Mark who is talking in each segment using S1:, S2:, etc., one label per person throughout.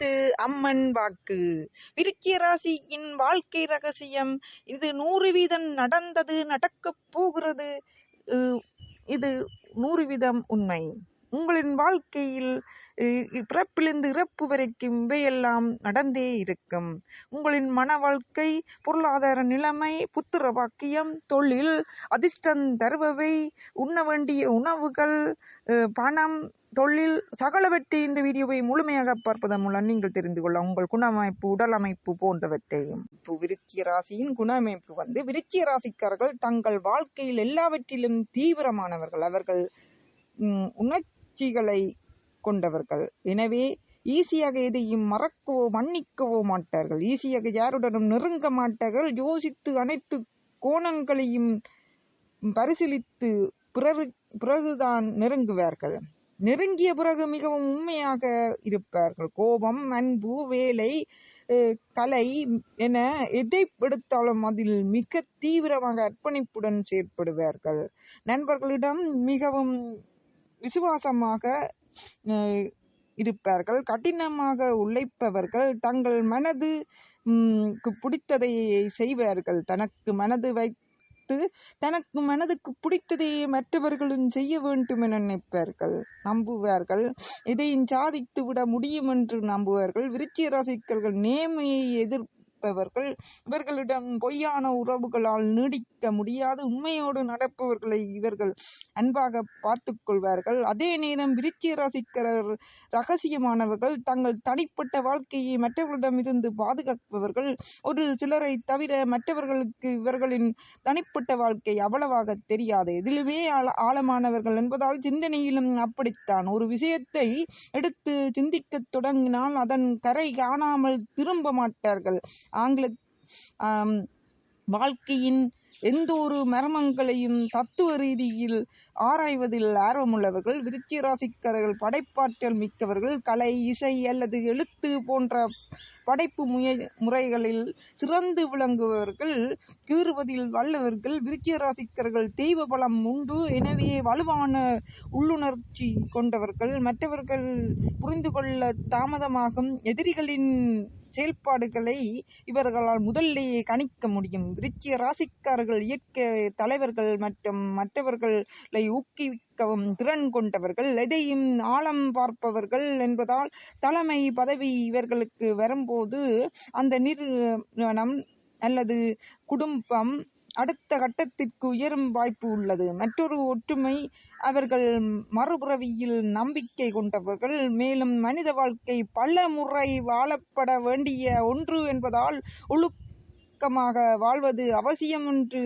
S1: எழுத்து அம்மன் வாக்கு. விருச்சிக ராசியின் வாழ்க்கை ரகசியம். இது நூறு வீதம் நடந்தது நடக்க போகிறது. இது நூறு வீதம் உண்மை. உங்களின் வாழ்க்கையில் பிறப்பிலிருந்து இறப்பு வரைக்கும் இவையெல்லாம் நடந்தே இருக்கும். உங்களின் மன வாழ்க்கை பொருளாதார நிலைமை புத்திர வாக்கியம் தொழில் அதிர்ஷ்டம் தருபவை உண்ண வேண்டிய உணவுகள் பணம் தொழில் சகலவற்றை இந்த வீடியோவை முழுமையாக பார்ப்பதன் மூலம் நீங்கள் தெரிந்து கொள்ள உங்கள் குணமைப்பு உடல் அமைப்பு போன்றவற்றையும். இப்போ விருச்சிய ராசியின் குண அமைப்பு வந்து விருச்சிய ராசிக்காரர்கள் தங்கள் வாழ்க்கையில் எல்லாவற்றிலும் தீவிரமானவர்கள். அவர்கள் உணர்ச்சிகளை கொண்டவர்கள். எனவே ஈஸியாக எதையும் மறக்கவோ மன்னிக்கவோ மாட்டார்கள். ஈஸியாக யாருடனும் நெருங்க மாட்டார்கள். யோசித்து அனைத்து கோணங்களையும் பரிசீலித்து பிறகு பிறகுதான் நெருங்குவார்கள். நெருங்கிய பிறகு மிகவும் உண்மையாக இருப்பார்கள். கோபம் அன்பு வேலை கலை என எதை எடுத்தாலும் அதில் மிக தீவிரமாக அர்ப்பணிப்புடன் செயற்படுவார்கள். நண்பர்களிடம் மிகவும் விசுவாசமாக இருப்பார்கள். கடினமாக உழைப்பவர்கள் தங்கள் மனது க்கு பிடித்ததை செய்வார்கள். தனக்கு மனது வை பார்த்து தனக்கு மனதுக்கு பிடித்ததையே மற்றவர்களும் செய்ய வேண்டும் என நினைப்பார்கள். நம்புவார்கள். இதையும் சாதித்து விட முடியும் என்று நம்புவார்கள். விருச்சிக ராசிக்கர்கள் நேர்மையை நடப்பவர்கள் இவர்களிடம் பொய்யான உறவுகளால் நீடிக்க முடியாது. உண்மையோடு நடப்பவர்களை இவர்கள் அன்பாக பார்த்து கொள்வார்கள். அதே நேரம் விருச்சி ரசிக்கிற ரகசியமானவர்கள் தங்கள் தனிப்பட்ட வாழ்க்கையை மற்றவர்களிடமிருந்து பாதுகாப்பவர்கள் ஒரு சிலரை தவிர மற்றவர்களுக்கு இவர்களின் தனிப்பட்ட வாழ்க்கை அவ்வளவாக தெரியாது. இதிலுமே ஆழ- ஆழமானவர்கள் என்பதால் சிந்தனையிலும் அப்படித்தான். ஒரு விஷயத்தை எடுத்து சிந்திக்கத் தொடங்கினால் அதன் கரை காணாமல் திரும்ப மாட்டார்கள். ஆங்கில வாழ்க்கையின் எந்த ஒரு மர்மங்களையும் தத்துவ ரீதியில் ஆராய்வதில் ஆர்வமுள்ளவர்கள் விருச்சிக ராசிக்காரர்கள் படைப்பாற்றல் மிக்கவர்கள் கலை இசை அல்லது எழுத்து போன்ற படைப்பு முய முறைகளில் சிறந்து விளங்குபவர்கள் கீறுவதில் வல்லவர்கள் விருச்சிக ராசிக்காரர்கள் தெய்வ பலம் உண்டு. எனவே வலுவான உள்ளுணர்ச்சி கொண்டவர்கள் மற்றவர்கள் புரிந்து கொள்ள தாமதமாகும். எதிரிகளின் செயல்பாடுகளை இவர்களால் முதலிலேயே கணிக்க முடியும். விருச்சிக ராசிக்காரர்கள் இயக்க தலைவர்கள் மற்றும் மற்றவர்களை ஊக்குவிக்கவும் திறன் கொண்டவர்கள் எதையும் ஆழம் பார்ப்பவர்கள் என்பதால் தலைமை பதவி இவர்களுக்கு வரும்போது அந்த நிறுவனம் அல்லது குடும்பம் அடுத்த கட்டத்திற்கு உயரும் வாய்ப்பு உள்ளது. மற்றொரு ஒற்றுமை அவர்கள் மறுபிறவியில் நம்பிக்கை கொண்டவர்கள். மேலும் மனித வாழ்க்கை பல முறை வாழப்பட வேண்டிய ஒன்று என்பதால் ஒழுக்கமாக வாழ்வது அவசியம் என்று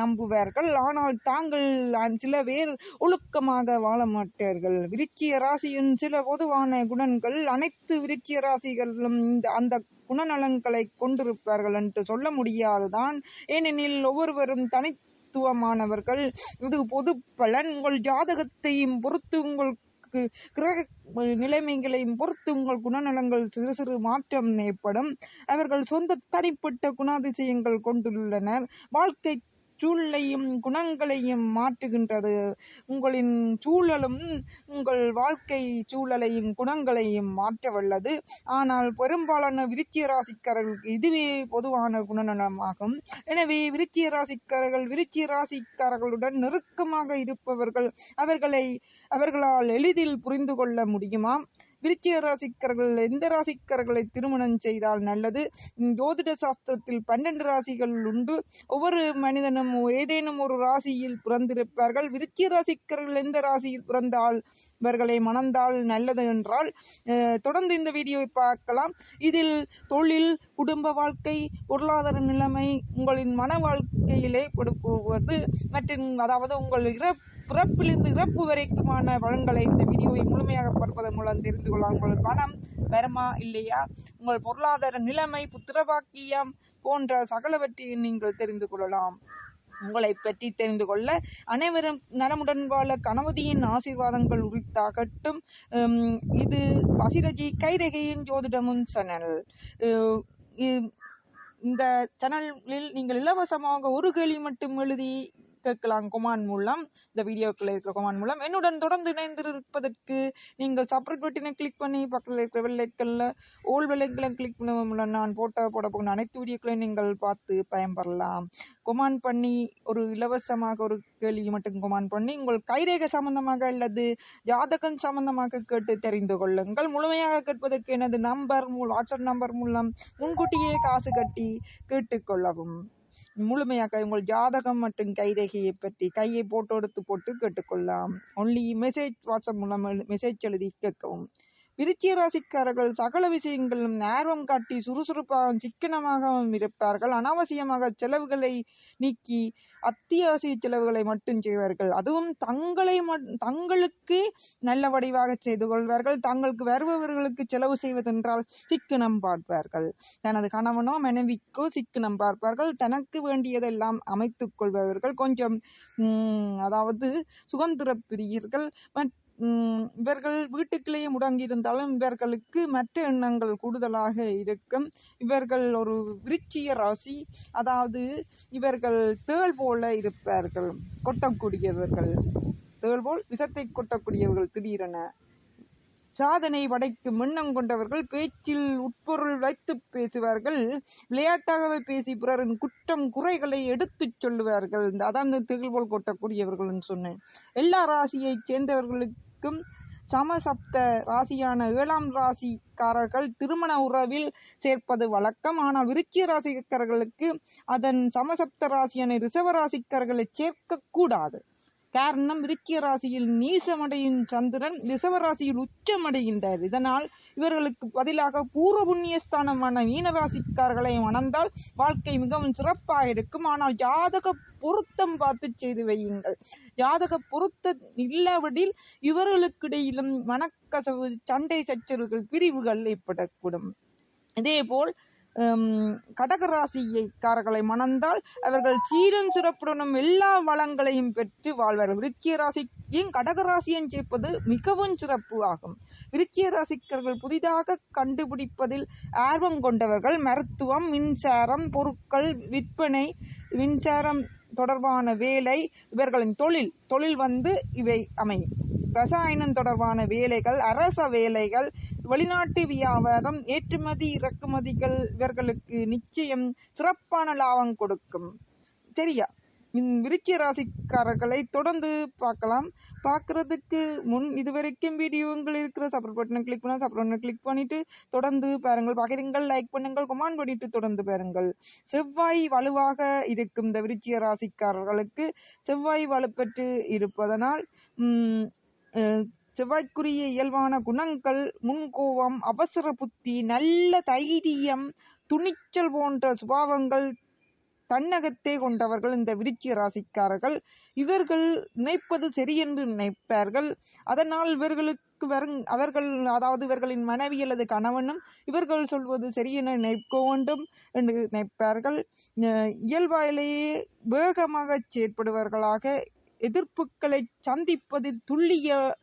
S1: நம்புவார்கள். ஆனால் தாங்கள் சில பேர் ஒழுக்கமாக வாழ மாட்டார்கள். விருச்சிய ராசியின் சில பொதுவான குணங்கள் அனைத்து விருச்சிய ராசிகளிலும் இந்த அந்த குணநலன்களை கொண்டிருப்பார்கள் என்று சொல்ல முடியாதுதான். ஏனெனில் ஒவ்வொருவரும் தனித்துவமானவர்கள். இது பொது பலன். உங்கள் ஜாதகத்தையும் பொறுத்து உங்கள் கிரக நிலைமைகளை பொறுத்து உங்கள் குணநலங்கள் சிறு சிறு மாற்றம் ஏற்படும். அவர்கள் சொந்த தனிப்பட்ட குணாதிசயங்கள் கொண்டுள்ளனர். வாழ்க்கை சூழலையும் குணங்களையும் மாற்றுகின்றது. உங்களின் சூழலும் உங்கள் வாழ்க்கை சூழலையும் குணங்களையும் மாற்ற வல்லது. ஆனால் பெரும்பாலான விருச்சிய ராசிக்காரர்களுக்கு இதுவே பொதுவான குணநலமாகும். எனவே விருச்சிய ராசிக்காரர்கள் விருச்சிய ராசிக்காரர்களுடன் நெருக்கமாக இருப்பவர்கள் அவர்களை அவர்களால் எளிதில் புரிந்து கொள்ள முடியுமா? விருச்சிக ராசிக்காரர்கள் எந்த ராசிக்காரர்களை திருமணம் செய்தால் நல்லது? ஜோதிட சாஸ்திரத்தில் பன்னெண்டு ராசிகள் உண்டு. ஒவ்வொரு மனிதனும் ஏதேனும் ஒரு ராசியில் பிறந்திருப்பார்கள். விருச்சிக ராசிக்காரர்கள் எந்த ராசியில் பிறந்தால் இவர்களை மணந்தால் நல்லது என்றால் தொடர்ந்து இந்த வீடியோவை பார்க்கலாம். இதில் தொழில் குடும்ப வாழ்க்கை பொருளாதார நிலைமை உங்களின் மன வாழ்க்கையிலே கொடுப்போவது மற்றும் அதாவது உங்கள் இறப்பு பிறப்பிலிருந்து இறப்பு வரைக்குமான வளங்களை இந்த வீடியோவை முழுமையாக பார்ப்பதன் மூலம் தெரிந்து கொள்ளலாம் உங்கள் பணம் வருமா இல்லையா? உங்கள் பொருளாதார நிலைமை புத்திரபாக்கியம் போன்ற சகலவற்றையும் நீங்கள் தெரிந்து கொள்ளலாம். உங்களை பற்றி தெரிந்து கொள்ள அனைவரும் நலமுடன் வாழ கணவதியின் ஆசீர்வாதங்கள் உரித்தாகட்டும். இது பசிரஜி கைரகையின் ஜோதிடமும் சேனல். இ- இந்த சேனலில் நீங்கள் இலவசமாக ஒரு கேள்வி மட்டும் எழுதி கேட்கலாம். கொமான் மூலம் இந்த வீடியோக்குள்ள இருக்கிற கொமான் மூலம். என்னுடன் தொடர்ந்து இணைந்திருப்பதற்கு நீங்கள் சப்ரேட் பட்டினை கிளிக் பண்ணி பக்கத்தில் இருக்கிற வெள்ளைக்கல்ல ஓல் வெள்ளைக்கலை கிளிக் பண்ணுவதன் மூலம் நான் போட்டோ போட போகிற அனைத்து வீடியோக்களையும் நீங்கள் பார்த்து பயன்பெறலாம். கொமான் பண்ணி ஒரு இலவசமாக ஒரு கேள்வி மட்டும் கொமான் பண்ணி உங்கள் கைரேகை சம்பந்தமாக அல்லது ஜாதகம் சம்பந்தமாக கேட்டு தெரிந்து கொள்ளுங்கள். முழுமையாக கேட்பதற்கு எனது நம்பர் வாட்ஸ்அப் நம்பர் மூலம் முன்கூட்டியே காசு கட்டி கேட்டுக்கொள்ளவும் முழுமையாக உங்கள் ஜாதகம் மற்றும் கைரேகையை பற்றி கையை போட்டோ எடுத்து போட்டு கேட்டுக்கொள்ளலாம். ஒன்லி மெசேஜ் வாட்ஸ்அப் மூலம் மெசேஜ் எழுதி கேட்கவும். விருச்சிக ராசிக்காரர்கள் சகல விஷயங்களும் ஆர்வம் காட்டி சுறுசுறுப்பாகவும் சிக்கனமாகவும் இருப்பார்கள். அனாவசியமாக செலவுகளை நீக்கி அத்தியாவசிய செலவுகளை மட்டும் செய்வார்கள். அதுவும் தங்களை தங்களுக்கு நல்ல வடிவாக செய்து கொள்வார்கள். தங்களுக்கு வருபவர்களுக்கு செலவு செய்வதென்றால் சிக்கனம் பார்ப்பார்கள். தனது கணவனோ மனைவிக்கோ சிக்கனம் பார்ப்பார்கள். தனக்கு வேண்டியதெல்லாம் அமைத்துக் கொள்பவர்கள். கொஞ்சம் அதாவது சுதந்திர பிரியர்கள். மற்- இவர்கள் வீட்டுக்குள்ளேயே முடங்கியிருந்தாலும் இவர்களுக்கு மற்ற எண்ணங்கள் கூடுதலாக இருக்கும். இவர்கள் ஒரு விருச்சிய ராசி அதாவது இவர்கள் தேள் போல இருப்பார்கள். கொட்டக்கூடியவர்கள். தேள் போல் விஷத்தை கொட்டக்கூடியவர்கள் திடீரென. சாதனை படைக்கும் எண்ணம் கொண்டவர்கள் பேச்சில் உட்பொருள் வைத்து பேசுவார்கள். விளையாட்டாகவே பேசி பிறரின் குற்றம் குறைகளை எடுத்துச் சொல்லுவார்கள். இந்த அதான் இந்த திகழ்வோல் கொட்டக்கூடியவர்கள் சொன்னேன். எல்லா ராசியைச் சேர்ந்தவர்களுக்கும் சமசப்த ராசியான ஏழாம் ராசிக்காரர்கள் திருமண உறவில் சேர்ப்பது வழக்கம். ஆனால் விருச்சிய ராசிக்காரர்களுக்கு அதன் சமசப்த ராசியான ரிசவ ராசிக்காரர்களை சேர்க்க கூடாது. காரணம் விருச்சிக ராசியில் நீசமடையும் சந்திரன் ரிசவ ராசியில் உச்சமடைகின்றார். இதனால் இவர்களுக்கு பதிலாக பூர்வ புண்ணியஸ்தானமான மீன ராசிக்காரர்களை மணந்தால் வாழ்க்கை மிகவும் சிறப்பாக இருக்கும். ஆனால் ஜாதக பொருத்தம் பார்த்து செய்து வையுங்கள். ஜாதக பொருத்தம் இல்லாவிடில் இவர்களுக்கிடையிலும் மனக்கசவு சண்டை சச்சரவுகள் பிரிவுகள் ஏற்படக்கூடும். இதேபோல் கடகராசியைக்காரர்களை மணந்தால் அவர்கள் சீரும் சிறப்புடனும் எல்லா வளங்களையும் பெற்று வாழ்வார்கள். விருச்சிய ராசியும் கடகராசியும் சேர்ப்பது மிகவும் சிறப்பு ஆகும். விருச்சிய ராசிக்கர்கள் புதிதாக கண்டுபிடிப்பதில் ஆர்வம் கொண்டவர்கள் மருத்துவம் மின்சாரம் பொருட்கள் விற்பனை மின்சாரம் தொடர்பான வேலை இவர்களின் தொழில் தொழில் வந்து இவை அமையும். ரசாயனம் தொடர்பான வேலைகள் அரச வேலைகள் வெளிநாட்டு வியாபாரம் ஏற்றுமதி இறக்குமதிகள் இவர்களுக்கு நிச்சயம் சிறப்பான லாபம் கொடுக்கும். சரியா? இந்த விருச்சிக ராசிக்காரர்களை தொடர்ந்து பார்க்கலாம். பார்க்கறதுக்கு முன் இதுவரைக்கும் வீடியோங்கள் இருக்கிற சப்ரேட் பட்டனை கிளிக் பண்ணால் சப்ரேட் பட்டனை கிளிக் பண்ணிட்டு தொடர்ந்து பாருங்கள். பகிருங்கள் லைக் பண்ணுங்கள் கமெண்ட் பண்ணிட்டு தொடர்ந்து பாருங்கள். செவ்வாய் வலுவாக இருக்கும் இந்த விருச்சிக ராசிக்காரர்களுக்கு செவ்வாய் வலுப்பெற்று இருப்பதனால் செவ்வாய்க்குரிய இயல்பான குணங்கள் முன்கோபம் அவசர புத்தி நல்ல தைரியம் துணிச்சல் போன்ற சுபாவங்கள் தன்னகத்தே கொண்டவர்கள் இந்த விருச்சிக ராசிக்காரர்கள். இவர்கள் நினைப்பது சரியென்று நினைப்பார்கள். அதனால் இவர்களுக்கு வரும் அவர்கள் அதாவது இவர்களின் மனைவி அல்லது கணவனும் இவர்கள் சொல்வது சரியென நினைக்க வேண்டும் என்று நினைப்பார்கள். இயல்பாயிலேயே வேகமாக செயற்படுவர்களாக எதிர்ப்புகளை சந்திப்பதில் துல்லிய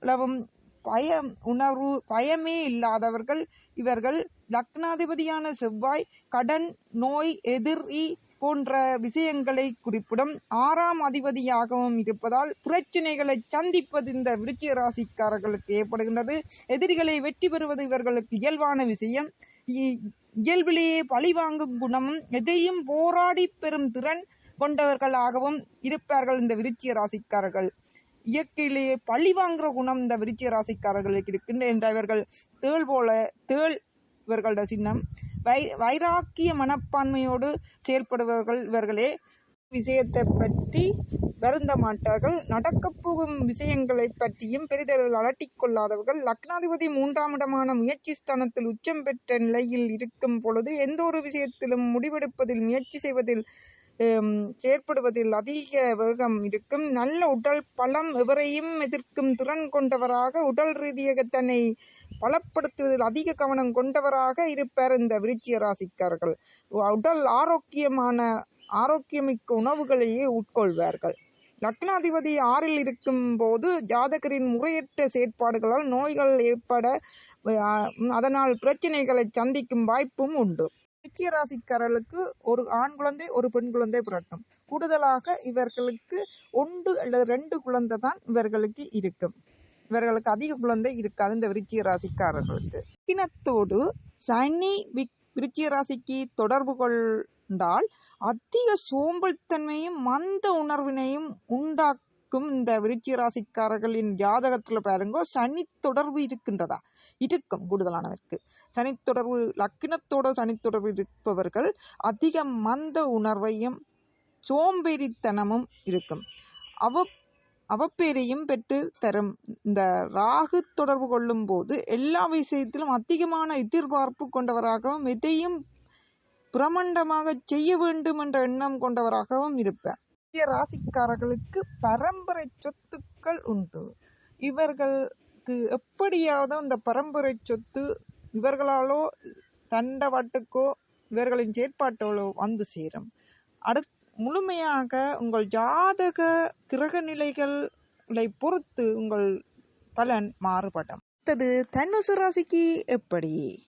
S1: அளவும் பயம் உணர்வு பயமே இல்லாதவர்கள் இவர்கள் லக்னாதிபதியான செவ்வாய் கடன் நோய் எதிரி போன்ற விஷயங்களை குறிப்பிடும் ஆறாம் அதிபதியாகவும் இருப்பதால் பிரச்சனைகளை சந்திப்பது இந்த விருச்சிக ராசிக்காரர்களுக்கு ஏற்படுகின்றது. எதிரிகளை வெற்றி பெறுவது இவர்களுக்கு இயல்பான விஷயம். இ- இயல்பிலேயே பழிவாங்கும் குணமும் எதையும் போராடி பெறும் திறன் கொண்டவர்களாகவும் இருப்பார்கள் இந்த விருச்சிய ராசிக்காரர்கள். இயற்கையிலேயே பழி வாங்குற குணம் இந்த விருச்சிய ராசிக்காரர்களுக்கு இருக்கின்ற என்ற இவர்கள் தேள் போல தேள் இவர்களோட சின்னம். வை வைராக்கிய மனப்பான்மையோடு செயல்படுபவர்கள் இவர்களே விஷயத்தை பற்றி வருந்த மாட்டார்கள். நடக்கப் போகும் விஷயங்களை பற்றியும் பெரிதளவில் அலட்டிக் கொள்ளாதவர்கள். லக்னாதிபதி மூன்றாம் இடமான முயற்சி ஸ்தானத்தில் உச்சம் பெற்ற நிலையில் இருக்கும் பொழுது எந்த ஒரு விஷயத்திலும் முடிவெடுப்பதில் முயற்சி செய்வதில் செயற்படுவதில் அதிக வேகம் இருக்கும். நல்ல உடல் பலம் எவரையும் எதிர்க்கும் திறன் கொண்டவராக உடல் ரீதியாக தன்னை பலப்படுத்துவதில் அதிக கவனம் கொண்டவராக இருப்பார் இந்த விருச்சிய ராசிக்காரர்கள். உடல் ஆரோக்கியமான ஆரோக்கியமிக்க உணவுகளையே உட்கொள்வார்கள். லக்னாதிபதி ஆறில் இருக்கும் போது ஜாதகரின் முறையற்ற செயற்பாடுகளால் நோய்கள் ஏற்பட அதனால் பிரச்சனைகளை சந்திக்கும் வாய்ப்பும் உண்டு. விருச்சிக ராசிக்காரர்களுக்கு ஒரு ஆண் குழந்தை ஒரு பெண் குழந்தை பிறக்கும். கூடுதலாக இவர்களுக்கு ஒன்று அல்லது ரெண்டு குழந்தை தான் இவர்களுக்கு இருக்கும். இவர்களுக்கு அதிக குழந்தை இருக்காது இந்த விருச்சிய ராசிக்காரர்களுக்கு கிணத்தோடு சனி விருச்சிய ராசிக்கு தொடர்பு கொண்டால் அதிக சோம்பல்தன்மையும் மந்த உணர்வினையும் உண்டாக்கும் இந்த விருச்சிக ராசிக்காரர்களின் ஜாதகத்துல பாருங்க சனி தொடர்பு இருக்கின்றதா? இருக்கும் கூடுதலானவருக்கு. சனி தொடர்பு லக்கினத்தோட சனி தொடர்பு இருப்பவர்கள் அதிக மந்த உணர்வையும் சோம்பேறித்தனமும் இருக்கும். அவ அவப்பேரையும் பெற்று தரும். இந்த ராகு தொடர்பு கொள்ளும் போது எல்லா விஷயத்திலும் அதிகமான எதிர்பார்ப்பு கொண்டவராகவும் எதையும் பிரமண்டமாக செய்ய வேண்டும் என்ற எண்ணம் கொண்டவராகவும் இருப்பார் மத்திய ராசிக்காரர்களுக்கு பரம்பரை சொத்துக்கள் உண்டு. இவர்களுக்கு எப்படியாவது அந்த பரம்பரை சொத்து இவர்களாலோ தண்டவாட்டுக்கோ இவர்களின் செயற்பாட்டோலோ வந்து சேரும். அடுத் முழுமையாக உங்கள் ஜாதக கிரக நிலைகளை பொறுத்து உங்கள் பலன் மாறுபடும். அடுத்தது தனுசு ராசிக்கு எப்படி?